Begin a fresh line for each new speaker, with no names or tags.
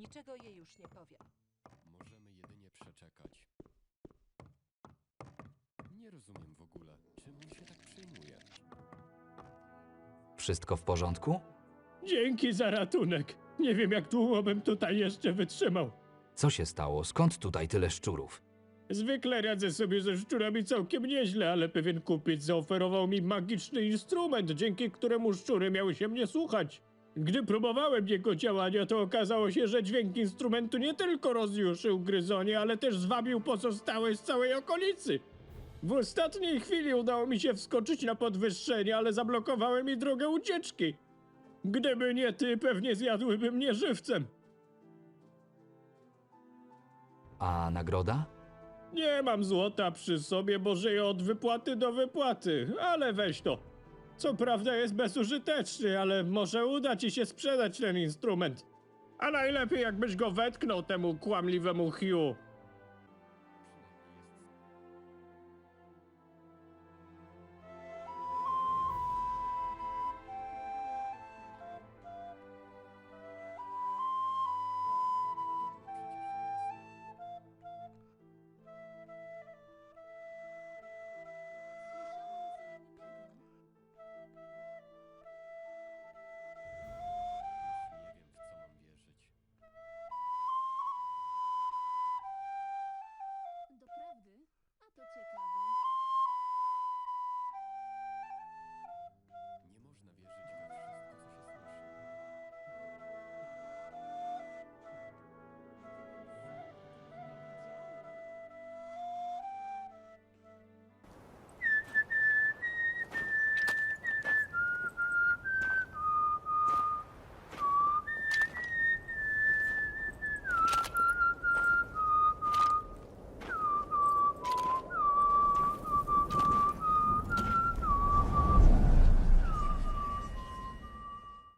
Niczego jej już nie powiem.
Możemy jedynie przeczekać. Nie rozumiem w ogóle, czym on się tak przejmuje.
Wszystko w porządku?
Dzięki za ratunek. Nie wiem, jak długo bym tutaj jeszcze wytrzymał.
Co się stało? Skąd tutaj tyle szczurów?
Zwykle radzę sobie ze szczurami całkiem nieźle, ale pewien kupiec zaoferował mi magiczny instrument, dzięki któremu szczury miały się mnie słuchać. Gdy próbowałem jego działania, to okazało się, że dźwięk instrumentu nie tylko rozjuszył gryzonie, ale też zwabił pozostałe z całej okolicy. W ostatniej chwili udało mi się wskoczyć na podwyższenie, ale zablokowały mi drogę ucieczki. Gdyby nie ty, pewnie zjadłyby mnie żywcem.
A nagroda?
Nie mam złota przy sobie, bo żyję od wypłaty do wypłaty, ale weź to. Co prawda jest bezużyteczny, ale może uda ci się sprzedać ten instrument. A najlepiej jakbyś go wetknął temu kłamliwemu Hugh.